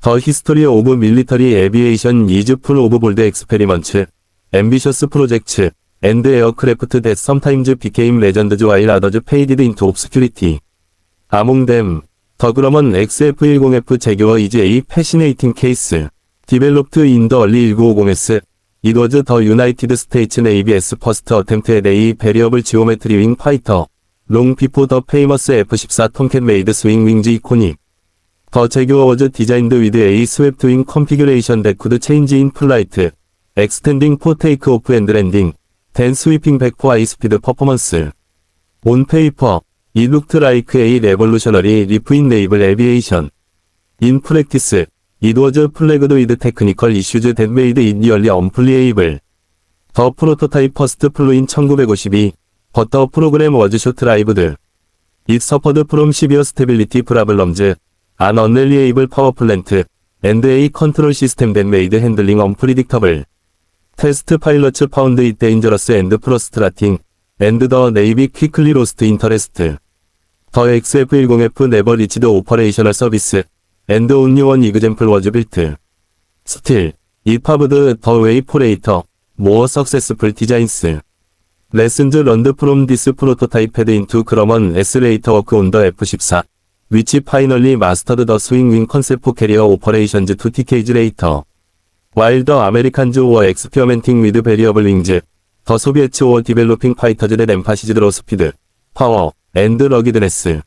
더 히스토리 오브 밀리터리 에비에이션 이즈 풀 오브 볼드 엑스페리먼츠 앰비셔스 프로젝츠 앤드 에어크래프트 댓 썸타임즈 비케임 레전드즈 와일 아더즈 페이디드 인투 옵스큐리티 아몽댐 더그러먼 XF10F 제규어 이즈 A 패시네이팅 케이스 디벨롭트 인 더 얼리 1950S It was the United States Navy's first attempt at a variable geometry wing fighter. Long before the famous F-14 Tomcat made swing wings iconic. 더제규 어워즈 디자인드 위드 A 스웹트 인 컨피규레이션 데쿠드 체인지 인 플라이트 엑스텐딩 포 테이크 오프 앤드 랜딩 댄 스위핑 백포 아이스피드 퍼포먼스. 온 페이퍼 이 룩트 라이크 A 레볼루셔너리 리프인 네이블 에비에이션. 인 프랙티스 이드워즈 플래그드 위드 테크니컬 이슈즈 댄 메이드 인 리얼리 언플리에이블. 더 프로토타입 퍼스트 플루인 1952 버터 프로그램 워즈 쇼트 라이브드. 잇 서퍼드 프롬 시비어 스테빌리티 프라블럼즈. 안 언넬리에이블 파워플랜트 앤드 A 컨트롤 시스템 댄 메이드 핸들링 언프리딕터블. 테스트 파일럿츠 파운드 이 데인저러스 앤드 프로스트라팅 앤드 더 네이비 퀵클리 로스트 인터레스트. 더 XF10F 네버 리치드 오퍼레이셔널 서비스 앤드 온유 원 이그젠플 워즈 빌트. 스틸 이파브드 더 웨이 포레이터 모어 석세스풀 디자인스. 레슨즈 런드 프롬 디스 프로토타입 헤드 인투 크러먼 에스레이터 워크 온더 F14 위치 파이널리 마스터드 더 스윙 윙 컨셉 포 캐리어 오퍼레이션즈 투 티케이즈 레이터. 와일더 아메리칸즈 오어 엑스피어멘팅 위드 베리어블 링즈. 더 소비에츠 오어 디벨로핑 파이터즈 대 램파시즈 드로 스피드. 파워 앤드 러기드네스.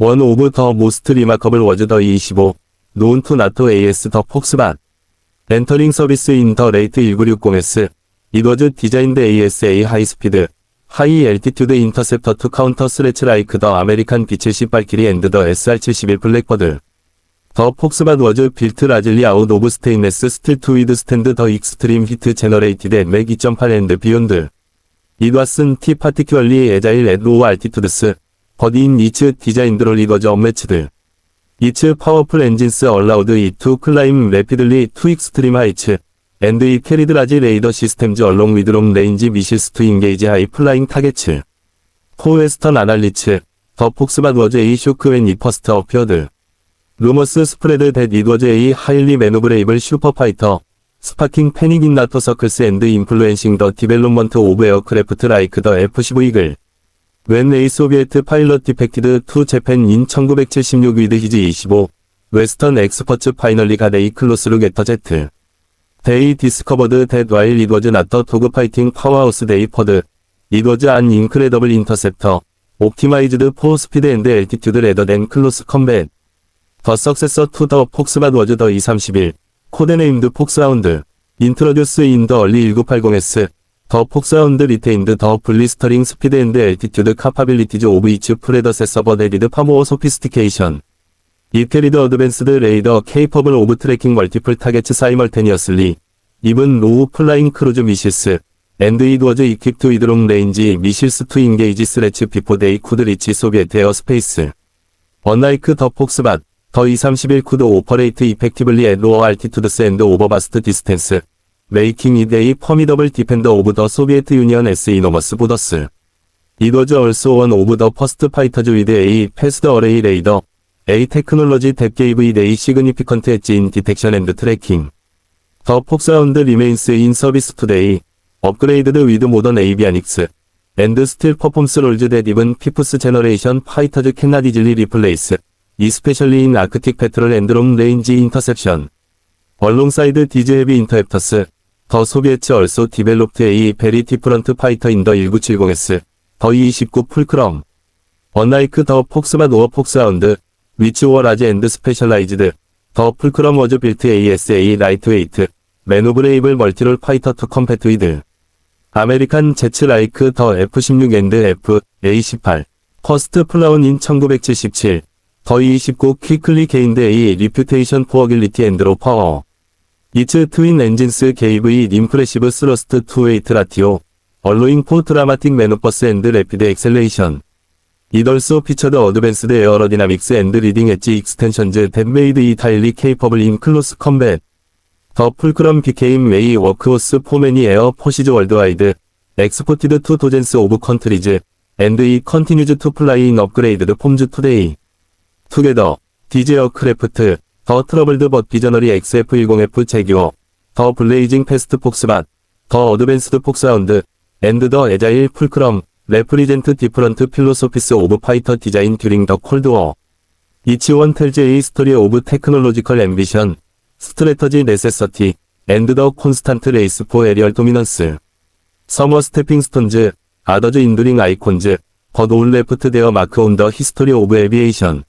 원 오브 더 모스트 리마커블 워즈 더 25, 노운 투 나토 AS 더 폭스반, 렌터링 서비스 인 더 레이트 1960S, 이더즈 디자인드 ASA 하이스피드, 하이 엘티튜드 인터셉터 투 카운터 스레츠 라이크 더 아메리칸 B70 발키리 앤드 더 SR71 블랙버들. 더 폭스반 워즈 빌트 라즐리 아웃 오브 스테인레스 스틸 투 위드 스탠드 더 익스트림 히트 제너레이티드 맥 2.8 앤드 비욘드. 이드와슨 티 파티큐얼리 에자일 앤 로우 알티투드스. 버디인 이츠 디자인 드롤 리거즈 업매치들. 이츠 파워풀 엔진스 얼라우드 이투 클라임 래피들리 투 익스트림 하이츠. and it carried large radar systems along with long range missiles to engage high flying targets. For Western analysts, the Foxbat was a shock when it first appeared. Rumors spread that it was a highly maneuverable superfighter, sparking panic in NATO circles and influencing the development of aircraft like the F-15 Eagle. When a Soviet pilot defected to Japan in 1976 with his 25, Western experts finally got a close look at the jet. They discovered that while it was not the dogfighting powerhouse they pod, it was an incredible interceptor, optimized for speed and altitude rather than close combat. The successor to the Foxbat was the E31, codenamed Foxhound, introduced in the early 1980s. 더 폭사운드 리테인드 더 블리스터링 스피드 앤드 엘티튜드 카파빌리티즈 오브 이츠 프레더세서버 데리드 파모어 소피스티케이션 이태리드 어드밴스드 레이더 케이퍼블 오브 트래킹 멀티플 타겟츠 사이멀테니어슬리 입은 로우 플라잉 크루즈 미시스 앤드 이드워즈 이킵투 이드롱 레인지 미실스 투 인게이지 스레츠 비포 데이 쿠드 리치 소비에트 에어스페이스. 언라이크 더 폭스밭 더 231 쿠드 오퍼레이트 이펙티블리 앤 로어 알티투드스 앤드 오버바스트 디스텐스. 메이킹 이데이 퍼미더블 디펜더 오브 더 소비에트 유니언 에스 이노머스 보더스. 이도즈 얼스 원 오브 더 퍼스트 파이터즈 위드 A 패스더 어레이 레이더. A Technology That Gave It a Significant Edge in Detection and Tracking. The Fox Sound Remains in Service Today. Upgraded with Modern Avionics. And Still Performs Roles That Even Fifth Generation Fighters Cannot Easily Replace. Especially in Arctic Patrol and Long Range Interception. Alongside these heavy interceptors. The Soviets also developed a very different fighter in the 1970s. The E29 Fulcrum. Unlike the Foxman or Foxhound. which were large and specialized. The fulcrum was built ASA lightweight, maneuverable multi-role fighter to compete with. 아메리칸 제츠 라이크 더 F-16 앤드 F-A-18 퍼스트 플라운 인 1977 더 29 퀵클리 게인드 A 리퓨테이션 포어 길리티 앤드로 파워 이츠 트윈 엔진스 KV 임프레시브 스러스트 투웨이트 라티오 얼로잉 포 드라마틱 매너버스 앤드 래피드 엑셀레이션 이덜소 피처드 어드밴스드 에어러디나믹스 앤드 리딩 엣지 익스텐션즈 댄메이드 이타일리 케이퍼블 인 클로스 컴뱃. 더 풀크럼 비케임 웨이 워크호스 포메니 에어 포시즈 월드와이드. 엑스포티드 투 도젠스 오브 컨트리즈. 앤드 이 컨티뉴즈 투 플라이 인 업그레이드드 폼즈 투데이. 투게더. 디제어 크래프트. 더 트러블드 벗 비저너리 XF10F 제규어. 더 블레이징 패스트 폭스밭 더 어드밴스드 폭사운드. 앤드 더 에자일 풀크럼. 레프리젠트 디프런트 필로소피스 오브 파이터 디자인 듀링 더 콜드워. 이치원 A 스토리 오브 테크놀로지컬 앰비션, 스트레터지 네세서티, 앤드 더 콘스탄트 레이스 포 에리얼 도미넌스. 서머 스태핑 스톤즈, 아더즈 인두링 아이콘즈, 버드 올 레프트 데어 마크 온 더 히스토리 오브 에비에이션.